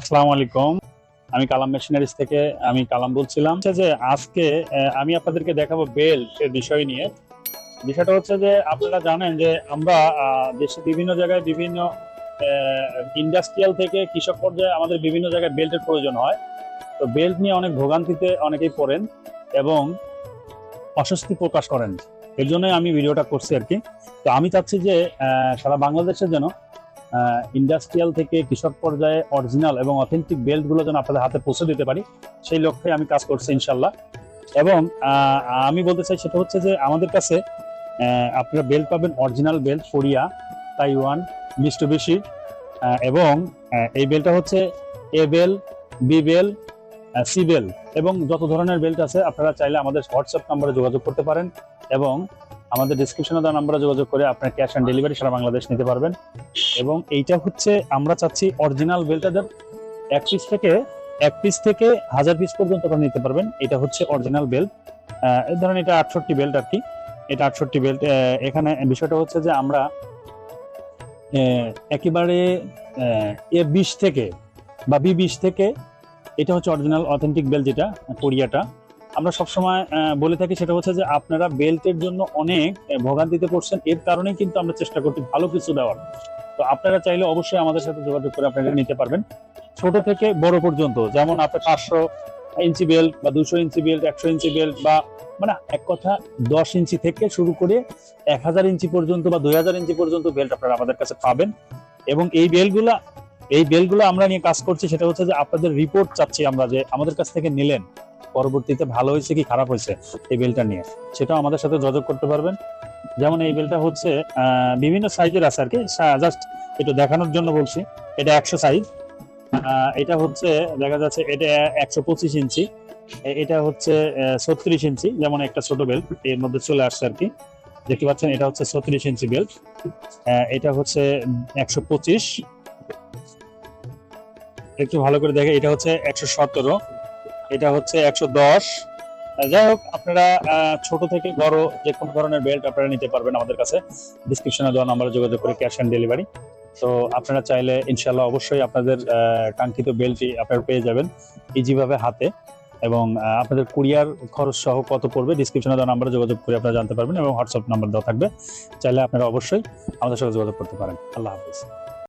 আসসালামু আলাইকুম। আমি কালাম মেশিনারিজ থেকে আমি কালাম বলছিলাম। যে আজকে আমি আপনাদেরকে দেখাবো বেল্ট বিষয় নিয়ে। বিষয়টা হচ্ছে যে আপনারা জানেন যে আমরা দেশে বিভিন্ন জায়গায় বিভিন্ন ইন্ডাস্ট্রিয়াল থেকে কৃষক পর্যায়ে আমাদের বিভিন্ন জায়গায় বেল্টের প্রয়োজন হয়। তো বেল্ট নিয়ে অনেক ভোগান্তিতে অনেকেই পড়েন এবং অস্বস্তি প্রকাশ করেন। এর জন্যই আমি ভিডিওটা করছি আর কি। তো আমি চাচ্ছি যে সারা বাংলাদেশের যেন ইন্ডাস্ট্রিয়াল থেকে কৃষক পর্যায়ে অরিজিনাল এবং অথেন্টিক বেল্টগুলো যেন আপনাদের হাতে পৌঁছে দিতে পারি, সেই লক্ষ্যে আমি কাজ করছি ইনশাল্লাহ এবং আমি বলতে চাই সেটা হচ্ছে যে আমাদের কাছে আপনারা বেল্ট পাবেন original belt Korea, Taiwan Mitsubishi এবং এই বেল্টটা হচ্ছে A belt B belt C belt এবং যত ধরনের বেল্ট আছে আপনারা চাইলে আমাদের হোয়াটসঅ্যাপ নাম্বারে যোগাযোগ করতে পারেন এবং আমাদের ডিসক্রিপশনে দেওয়া নাম্বারে যোগাযোগ করে আপনার ক্যাশ অন ডেলিভারি সারা বাংলাদেশ নিতে পারবেন। এবং এইটা হচ্ছে, আমরা চাচ্ছি অরিজিনাল বেল্টটা এক পিস থেকে, এক পিস থেকে হাজার পিস পর্যন্ত আপনারা নিতে পারবেন। এটা হচ্ছে অরিজিনাল বেল্ট এই ধরেন এটা আটষট্টি বেল্ট আর কি। এটা আটষট্টি বেল্ট এখানে বিষয়টা হচ্ছে যে আমরা একেবারে এ বিশ থেকে বা বি বিশ থেকে, এটা হচ্ছে অরিজিনাল অথেন্টিক বেল্ট যেটা, কোরিয়াটা। আমরা সবসময় বলে থাকি সেটা হচ্ছে যে আপনারা বেল্টের জন্য অনেক ভোগান্তিতে পড়ছেন। এর কারণেই কিন্তু আমরা চেষ্টা করছি ভালো কিছু দেওয়ার। তো আপনারা চাইলে অবশ্যই আমাদের সাথে যোগাযোগ করে আপনারা নিতে পারবেন। ছোট থেকে বড় পর্যন্ত, যেমন আপনার পাঁচশো ইঞ্চি বেল্ট বা দুশো ইঞ্চি বেল্ট, একশো ইঞ্চি বেল্ট বা মানে এক কথা দশ ইঞ্চি থেকে শুরু করে এক হাজার ইঞ্চি পর্যন্ত বা দুই হাজার ইঞ্চি পর্যন্ত বেল্ট আপনারা আমাদের কাছে পাবেন। এবং এই বেল্টগুলা, এই বেল্টগুলো আমরা নিয়ে কাজ করছি, সেটা হচ্ছে যে আপনাদের রিপোর্ট চাচ্ছি আমরা যে আমাদের কাছ থেকে নিলেন। পরবর্তীতে ভালো হয়েছে কি খারাপ হয়েছে এই বেলটা নিয়ে? সেটাও আমাদের সাথে যোগাযোগ করতে পারবেন। যেমন এই বেলটা হচ্ছে বিভিন্ন সাইজের আছে আর কি। জাস্ট একটু দেখানোর জন্য বলছি। এটা একশো সাইজ। এটা হচ্ছে, দেখা যাচ্ছে এটা একশো পঁচিশ ইঞ্চি। এটা হচ্ছে ছত্রিশ ইঞ্চি। যেমন একটা ছোট বেল্ট এর মধ্যে চলে আসছে আর কি। দেখতে পাচ্ছেন, এটা হচ্ছে ছত্রিশ ইঞ্চি বেল্ট এটা হচ্ছে একশো পঁচিশ। একটু ভালো করে দেখে, এটা হচ্ছে একশো সতেরো। এটা হচ্ছে একশো দশ। যাই হোক, আপনারা ছোট থেকে বড় যে কোনো ধরনের বেল্ট আপনারা নিতে পারবেন আমাদের কাছে। ডিসক্রিপশনে দেওয়া নাম্বারে যোগাযোগ করে ক্যাশ অন ডেলিভারি তো আপনারা চাইলে ইনশাল্লাহ অবশ্যই আপনাদের কাঙ্ক্ষিত বেল্টটি আপনারা পেয়ে যাবেন ইজিভাবে হাতে। এবং আপনাদের কুরিয়ার খরচ সহ কত পড়বে ডিসক্রিপশনে দেওয়া নাম্বারে যোগাযোগ করে আপনারা জানতে পারবেন এবং হোয়াটসঅ্যাপ নাম্বার দেওয়া থাকবে। চাইলে আপনারা অবশ্যই আমাদের সাথে যোগাযোগ করতে পারেন। আল্লাহ হাফিজ।